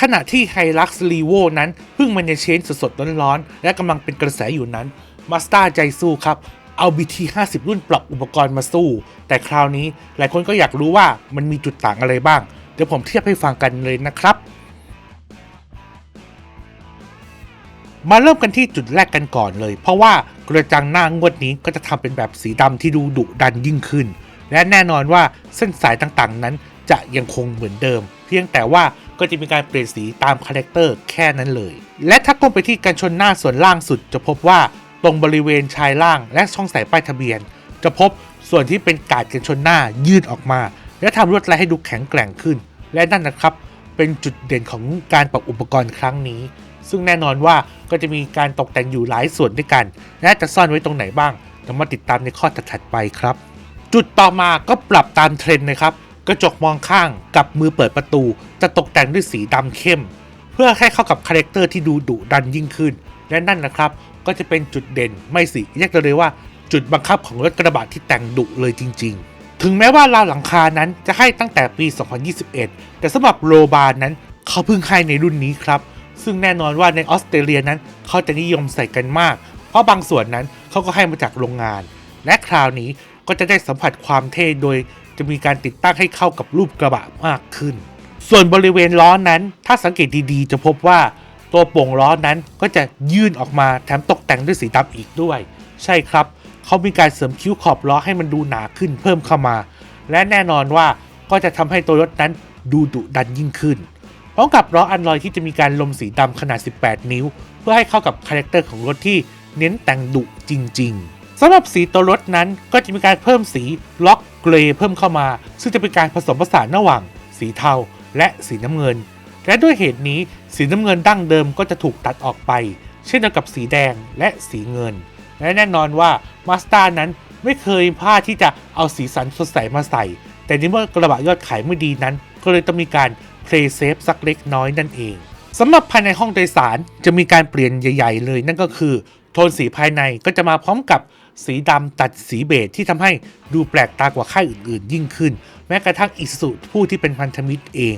ขณะที่ไฮลักซ์ลีโวนั้นเพิ่งมันจะเชนสดๆร้อนๆ และกำลังเป็นกระแสอยู่นั้นมาสตาใจสู้ครับ เอา BT 50 รุ่นปรับอุปกรณ์มาสู้ แต่คราวนี้หลายคนก็อยากรู้ว่ามันมีจุดต่างอะไรบ้าง เดี๋ยวผมเทียบให้ฟังกันเลยนะครับ มาเริ่มกันที่จุดแรกกันก่อนเลย เพราะว่ากระจังหน้างวดนี้ก็จะทำเป็นแบบสีดำที่ดูดุดันยิ่งขึ้น และแน่นอนว่าเส้นสายต่างๆนั้นจะยังคงเหมือนเดิม เพียงแต่ว่าก็จะมีการเปลี่ยนสีตามคาแรคเตอร์แค่นั้นเลย และถ้าก้มไปที่กันชนหน้าส่วนล่างสุด จะพบว่าตรงบริเวณชายล่างและช่องใส่ป้ายทะเบียน จะพบส่วนที่เป็นกาดกันชนหน้ายืดออกมา และทำลวดลายให้ดูแข็งแกร่งขึ้น และนั่นนะครับเป็นจุดเด่นของการปรับอุปกรณ์ครั้งนี้ ซึ่งแน่นอนว่าก็จะมีการตกแต่งอยู่หลายส่วนด้วยกัน และจะซ่อนไว้ตรงไหนบ้างเดี๋ยวมาติดตามในข้อถัดไปครับ จุดต่อมาก็ปรับตามเทรนด์นะครับ กระจกมองข้างกับมือเปิดประตู จะตกแต่งด้วยสีดำเข้ม เพื่อให้เข้ากับคาแรคเตอร์ที่ดูดุดันยิ่งขึ้น และนั่นนะครับ ก็จะเป็นจุดเด่นไม่สิเรียกเลยว่า จุดบังคับของรถกระบะที่แต่งดุเลยจริง ๆ ถึงแม้ว่าราวหลังคานั้นจะให้ตั้งแต่ปี 2021 แต่สำหรับโรบาร์นั้นเขาเพิ่งให้ในรุ่นนี้ครับ ซึ่งแน่นอนว่าในออสเตรเลียนั้นเขาจะนิยมใส่กันมาก เพราะบางส่วนนั้นเขาก็ให้มาจากโรงงาน และคราวนี้ก็จะได้สัมผัสความเท่โดย จะมีการติดตั้งให้เข้ากับรูปกระบะมากขึ้น ส่วนบริเวณล้อนั้น ถ้าสังเกตดีๆ จะพบว่าตัวโป่งล้อนั้นก็จะยื่นออกมาแถมตกแต่งด้วยสีดำอีกด้วย ใช่ครับ เขามีการเสริมคิ้วขอบล้อให้มันดูหนาขึ้นเพิ่มเข้ามา และแน่นอนว่าก็จะทำให้ตัวรถนั้นดูดุดันยิ่งขึ้นพร้อมกับล้ออันลอยที่จะมีการลมสีดำขนาด 18 นิ้ว เพื่อให้เข้ากับคาแรคเตอร์ของรถที่เน้นแต่งดุจริง ๆ สำหรับสีตัวรถนั้นก็จะมีการเพิ่มสีล็อกเกรย์เพิ่มเข้ามา ซึ่งจะเป็นการผสมผสานระหว่าง สีเทาและสีน้ำเงิน และด้วยเหตุนี้สีน้ำเงินดั้งเดิมก็จะถูกตัดออกไป เช่นเดียวกับสีแดงและสีเงิน และแน่นอนว่ามาส t านั้นไม่เคยพลาดที่จะเอาสีสันสดใสมาใส่ แต่ในเมื่อกระบะยอดขายไม่ดีนั้น ก็เลยต้องมีการ play safe สักเล็กน้อยนั่นเองสำหรับภายในห้องโดยสารจะมีการเปลี่ยนใหญ่ ๆ เลยนั่นก็คือ ทนสีภายในก็จะมาพร้อมกับสีดำตัดสีเบจที่ทำให้ดูแปลกตากว่าค่ายอื่นๆ ยิ่งขึ้น แม้กระทั่งอิสุผู้ที่เป็นพันธมิตรเอง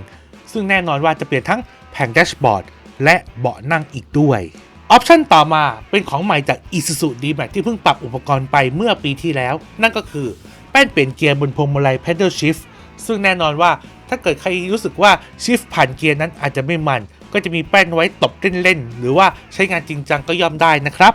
ซึ่งแน่นอนว่าจะเปลี่ยนทั้งแผงแดชบอร์ดและเบาะนั่งอีกด้วยออปชันต่อมาเป็นของใหม่จาก Isuzu D-Max ที่เพิ่งปรับอุปกรณ์ไปเมื่อปีที่แล้ว นั่นก็คือแป้นเปลี่ยนเกียร์บนพวงมาลัย Pedal Shift ซึ่งแน่นอนว่าถ้าเกิดใครรู้สึกว่า Shift ผ่านเกียร์นั้นอาจจะไม่มัน ก็จะมีแป้นไว้ตบเล่นๆหรือว่าใช้งานจริงจังก็ย่อมได้นะครับ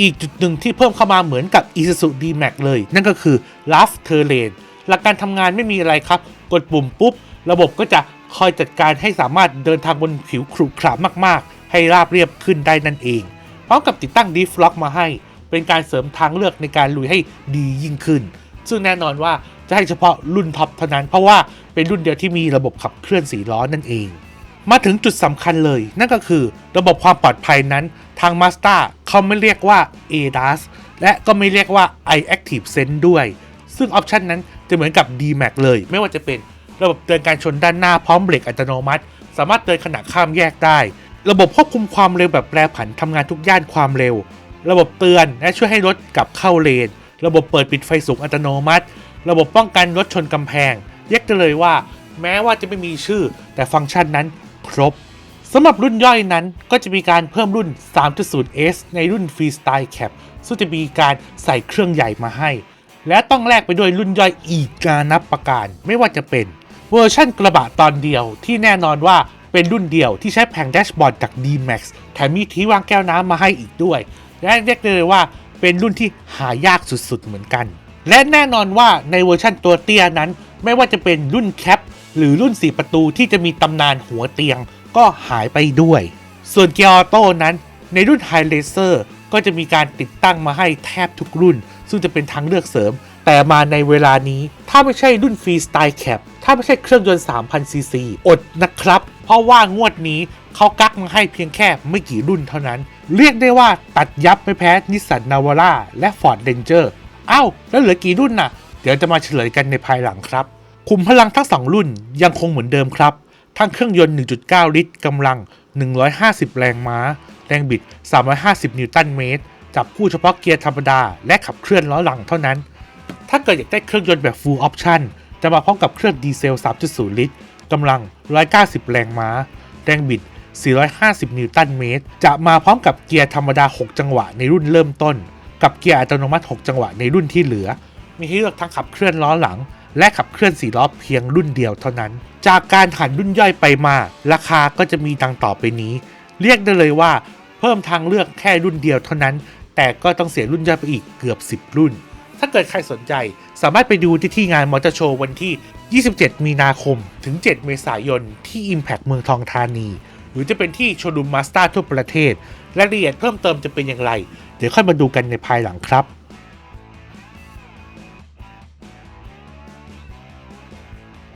อีกจุดหนึ่งที่เพิ่มเข้ามาเหมือนกับ Isuzu D-Max เลย นั่นก็คือ Love Terrain หลักการทำงานไม่มีอะไรครับ กดปุ่มปุ๊บ ระบบก็จะคอยจัดการให้สามารถเดินทางบนผิวขรุขระมาก ๆ ให้ราบเรียบขึ้นได้นั่นเอง พร้อมกับติดตั้ง d e f l o c k มาให้ เป็นการเสริมทางเลือกในการลุยให้ดียิ่งขึ้น ซึ่งแน่นอนว่าจะให้เฉพาะรุ่นท็อปเท่านั้น เพราะว่าเป็นรุ่นเดียวที่มีระบบขับเคลื่อนสีล้อนั่นเอง มาถึงจุดสำคัญเลย นั่นก็คือ ระบบความปลอดภัยนั้นทาง Mazda เขาไม่เรียกว่า ADAS และก็ไม่เรียกว่า iActive Sense ด้วย ซึ่งออปชันนั้นจะเหมือนกับ D-Max เลย ไม่ว่าจะเป็นระบบเตือนการชนด้านหน้าพร้อมเบรกอัตโนมัติ สามารถเตือนขณะข้ามแยกได้ ระบบควบคุมความเร็วแบบแปรผันทำงานทุกย่านความเร็ว ระบบเตือนและช่วยให้รถกลับเข้าเลน ระบบเปิดปิดไฟสูงอัตโนมัติ ระบบป้องกันรถชนกำแพงเรียกได้เลยว่า แม้ว่าจะไม่มีชื่อ แต่ฟังก์ชันนั้นครบ สำหรับรุ่นย่อยนั้นก็จะมีการเพิ่มรุ่น 3.0S ในรุ่น Freestyle Cap ซึ่งจะมีการใส่เครื่องใหญ่มาให้ และต้องแลกไปด้วยรุ่นย่อยอีกนานับประการ ไม่ว่าจะเป็นเวอร์ชั่นกระบะตอนเดียวที่แน่นอนว่าเป็นรุ่นเดียวที่ใช้แผงแดชบอร์ดจาก D-Max แถมมีที่วางแก้วน้ำมาให้อีกด้วย และเรียกได้เลยว่าเป็นรุ่นที่หายากสุดๆเหมือนกัน และแน่นอนว่าในเวอร์ชั่นตัวเตี้ยนั้น ไม่ว่าจะเป็นรุ่นแคปหรือรุ่น 4 ประตูที่จะมีตำนานหัวเตียง ก็หายไปด้วย ส่วนเกียร์ออโต้นั้น ในรุ่น High Racer ก็จะมีการติดตั้งมาให้แทบทุกรุ่น ซึ่งจะเป็นทางเลือกเสริม แต่มาในเวลานี้ถ้าไม่ใช่รุ่น Freestyle Cap ถ้าไม่ใช่เครื่องยนต์ 3,000 ซีซี อดนะครับ เพราะว่างวดนี้เขากักมาให้เพียงแค่ไม่กี่รุ่นเท่านั้น เรียกได้ว่าตัดยับไม่แพ้นิสสันนาวาร่าและ Ford Ranger อ้าวแล้วเหลือกี่รุ่นน่ะ เดี๋ยวจะมาเฉลยกันในภายหลังครับ คุมพลังทั้ง2รุ่นยังคงเหมือนเดิมครับ ทั้งเครื่องยนต์ 1.9 ลิตรกำลัง 150 แรงม้า แรงบิด 350 นิวตันเมตร จับคู่เฉพาะเกียร์ธรรมดา และขับเคลื่อนล้อหลังเท่านั้น ถ้าเกิดอยากได้เครื่องยนต์แบบ Full Option จะมาพร้อมกับเครื่องดีเซล 3.0 ลิตรกำลัง 190 แรงม้า แรงบิด 450 นิวตันเมตร จะมาพร้อมกับเกียร์ธรรมดา 6 จังหวะในรุ่นเริ่มต้น กับเกียร์อัตโนมัติ 6 จังหวะในรุ่นที่เหลือ มีให้เลือกทั้งขับเคลื่อนล้อหลัง และขับเคลื่อน4ล้อเพียงรุ่นเดียวเท่านั้น จากการหันรุ่นย่อยไปมา ราคาก็จะมีดังต่อไปนี้ เรียกได้เลยว่า เพิ่มทางเลือกแค่รุ่นเดียวเท่านั้น แต่ก็ต้องเสียรุ่นย่อยไปอีกเกือบ 10 รุ่น ถ้าเกิดใครสนใจสามารถไปดูที่ที่งานมอเตอร์โชว์วันที่ 27 มีนาคม ถึง 7 เมษายนที่ Impact เมืองทองธานี หรือจะเป็นที่โชว์รูมมาสเตอร์ทั่วประเทศรายละเอียดเพิ่มเติมจะเป็นอย่างไร เดี๋ยวค่อยมาดูกันในภายหลังครับ